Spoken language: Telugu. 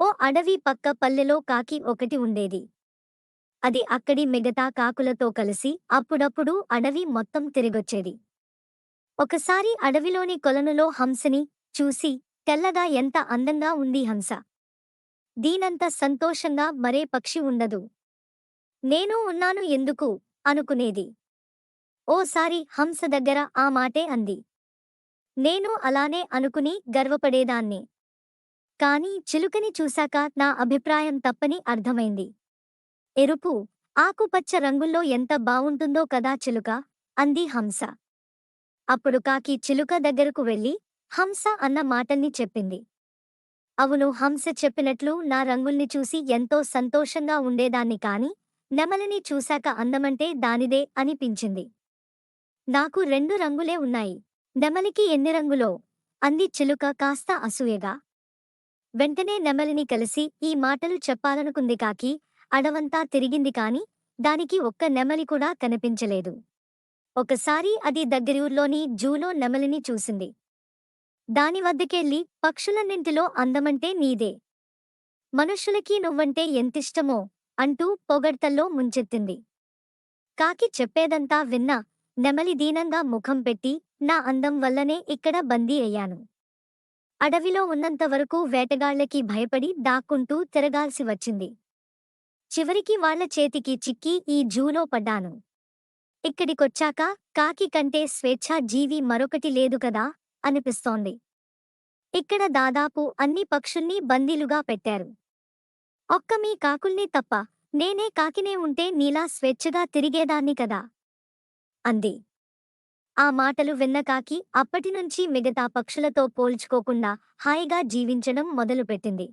ఓ అడవి పక్క పల్లెలో కాకి ఒకటి ఉండేది. అది అక్కడి మిగతా కాకులతో కలిసి అప్పుడప్పుడు అడవి మొత్తం తిరిగొచ్చేది. ఒకసారి అడవిలోని కొలనులో హంసని చూసి తెల్లగా ఎంత అందంగా ఉంది హంస. దీనంత సంతోషంగా మరే పక్షి ఉండదు. నేను ఉన్నాను ఎందుకు? అనుకునేది. ఓసారి హంస దగ్గర ఆ మాటే అంది. నేను అలానే అనుకుని గర్వపడేదాన్ని. కాని చిలుకని చూశాక నా అభిప్రాయం తప్పని అర్థమైంది. ఎరుపు ఆకుపచ్చ రంగుల్లో ఎంత బావుంటుందో కదా చిలుక అంది హంస. అప్పుడు కాకి చిలుక దగ్గరకు వెళ్ళి హంస అన్న మాటల్ని చెప్పింది. అవును హంస చెప్పినట్లు నా రంగుల్ని చూసి ఎంతో సంతోషంగా ఉండేదాన్ని కాని నెమలిని చూశాక అందమంటే దానిదే అనిపించింది. నాకు రెండు రంగులే ఉన్నాయి నెమలికి ఎన్ని రంగులో? అంది చిలుక కాస్త అసూయగా. వెంటనే నెమలిని కలిసి ఈ మాటలు చెప్పాలనుకుంది కాకి. అడవంతా తిరిగింది కాని దానికి ఒక్క నెమలి కూడా కనిపించలేదు. ఒకసారి అది దగ్గరూర్లోని జూలో నెమలిని చూసింది. దాని వద్దకెళ్ళి పక్షులన్నింటిలో అందమంటే నీదే. మనుషులకి నువ్వంటే ఎంతిష్టమో అంటూ పొగడ్తల్లో ముంచెత్తింది. కాకి చెప్పేదంతా విన్నా నెమలి దీనంగా ముఖం పెట్టి నా అందం వల్లనే ఇక్కడ బందీ అయ్యాను. అడవిలో ఉన్నంతవరకు వేటగాళ్ళకి భయపడి దాక్కుంటూ తిరగాల్సి వచ్చింది. చివరికి వాళ్ళ చేతికి చిక్కి ఈ జూలో పడ్డాను. ఇక్కడికొచ్చాక కాకి కంటే స్వేచ్ఛా జీవి మరొకటి లేదు కదా అనిపిస్తోంది. ఇక్కడ దాదాపు అన్ని పక్షుల్ని బందీలుగా పెట్టారు. ఒక్క మీ కాకుల్ని తప్ప నేనే కాకినే ఉంటే నీలా స్వేచ్ఛగా తిరిగేదాన్ని కదా? అంది. ఆ మాటలు విన్న కాకి అప్పటినుంచి మిగతా పక్షులతో పోల్చుకోకుండా హాయిగా జీవించడం మొదలుపెట్టింది.